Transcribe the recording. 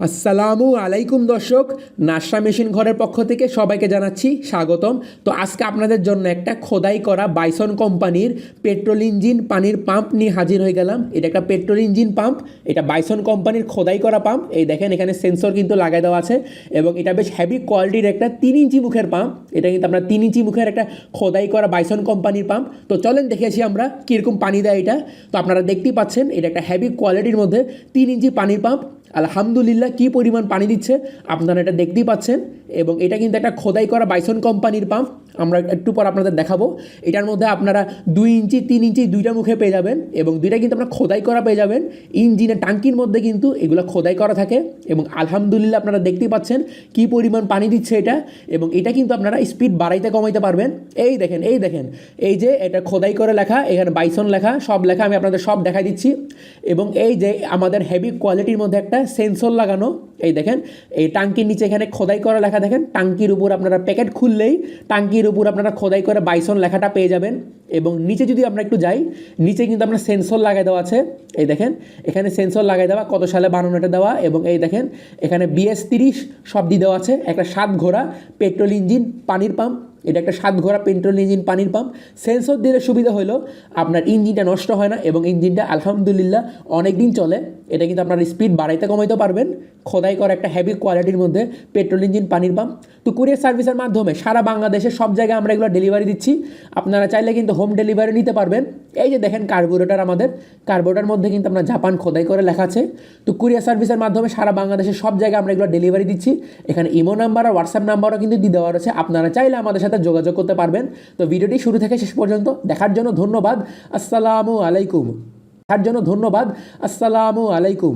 আসসালামু আলাইকুম দর্শক নাশা মেশিন ঘরের পক্ষ থেকে সবাইকে জানাচ্ছি স্বাগতম। তো আজকে আপনাদের জন্য একটা খোদাই করা বাইসন কোম্পানির পেট্রোল ইঞ্জিন পানির পাম্প নিয়ে হাজির হয়ে গেলাম। এটা একটা পেট্রোল ইঞ্জিন পাম্প, এটা বাইসন কোম্পানির খোদাই করা পাম্প। এই দেখেন, এখানে সেন্সর কিন্তু লাগাই দেওয়া আছে এবং এটা বেশ হেভি কোয়ালিটির একটা তিন ইঞ্চি মুখের পাম্প। এটা কিন্তু আপনার তিন ইঞ্চি মুখের একটা খোদাই করা বাইসন কোম্পানির পাম্প। তো চলেন দেখেছি আমরা কীরকম পানি দেয় এটা। তো আপনারা দেখতেই পাচ্ছেন, এটা একটা হেভি কোয়ালিটির মধ্যে তিন ইঞ্চি পানির পাম্প। আলহামদুলিল্লাহ কি পরিমাণ পানি দিচ্ছে? আপনারা এটা দেখতেই পাচ্ছেন। এবং এটা কিন্তু একটা খোদাই করা বাইসন কোম্পানির পাম্প আমরা একটু পর আপনাদের দেখাবো। এটার মধ্যে আপনারা দুই ইঞ্চি, তিন ইঞ্চি দুইটা মুখে পেয়ে যাবেন এবং দুইটা কিন্তু আপনারা খোদাই করা পেয়ে যাবেন। ইঞ্জিনের টাঙ্কির মধ্যে কিন্তু এগুলো খোদাই করা থাকে এবং আলহামদুলিল্লাহ আপনারা দেখতেই পাচ্ছেন কি পরিমাণ পানি দিচ্ছে এটা এবং এটা কিন্তু আপনারা স্পিড বাড়াইতে কমাইতে পারবেন। এই দেখেন এই দেখেন, এই যে এটা খোদাই করে লেখা, এখানে বাইসন লেখা, সব লেখা আমি আপনাদের সব দেখাই দিচ্ছি। এবং এই যে আমাদের হেভি কোয়ালিটির মধ্যে একটা সেন্সর লাগানো, এই দেখেন, এই টাঙ্কির নিচে এখানে খোদাই করা লেখা দেখেন, টাঙ্কির উপর আপনারা প্যাকেট খুললেই টাঙ্কির উপর আপনারা খোদাই করে বাইসন লেখাটা পেয়ে যাবেন। এবং নিচে যদি আমরা একটু যাই, নিচে কিন্তু আপনার সেন্সর লাগাই দেওয়া আছে। এই দেখেন, এখানে সেন্সর লাগাই দেওয়া, কত সালে বানানোটা দেওয়া, এবং এই দেখেন, এখানে বিএস তিরিশ সব দিয়ে দেওয়া আছে। একটা সাত ঘোড়া, পেট্রোল ইঞ্জিন, পানির পাম্প এটা একটা সাত ঘোড়া পেট্রোল ইঞ্জিন পানির পাম্প। সেন্সর দিলে সুবিধা হলো আপনার ইঞ্জিনটা নষ্ট হয় না এবং ইঞ্জিনটা আলহামদুলিল্লাহ অনেক দিন চলে। এটা কিন্তু আপনার স্পিড বাড়াইতে কমাইতে পারবেন। খোদাই করা একটা হেভি কোয়ালিটির মধ্যে পেট্রোল ইঞ্জিন পানির পাম্প। তো কুরিয়ার সার্ভিসের মাধ্যমে সারা বাংলাদেশে সব জায়গায় আমরা এগুলো ডেলিভারি দিচ্ছি। আপনারা চাইলে কিন্তু হোম ডেলিভারি নিতে পারবেন। এই যে দেখেন কার্বোরেটার আমাদের। কার্বোরেটার মধ্যে কিন্তু আপনার জাপান খোদাই করে লেখা আছে। তো কুরিয়ার সার্ভিসের মাধ্যমে সারা বাংলাদেশের সব জায়গায় আমরা এগুলো ডেলিভারি দিচ্ছি। এখানে ইমো নাম্বার আর হোয়াটসঅ্যাপ নাম্বারও কিন্তু দিয়ে দেওয়া রয়েছে। আপনারা চাইলে আমাদের সাথে যোগাযোগ করতে পারবেন। তো ভিডিওটি শুরু থেকে শেষ পর্যন্ত দেখার জন্য ধন্যবাদ। আসসালামু আলাইকুম। দেখার জন্য ধন্যবাদ। আসসালামু আলাইকুম।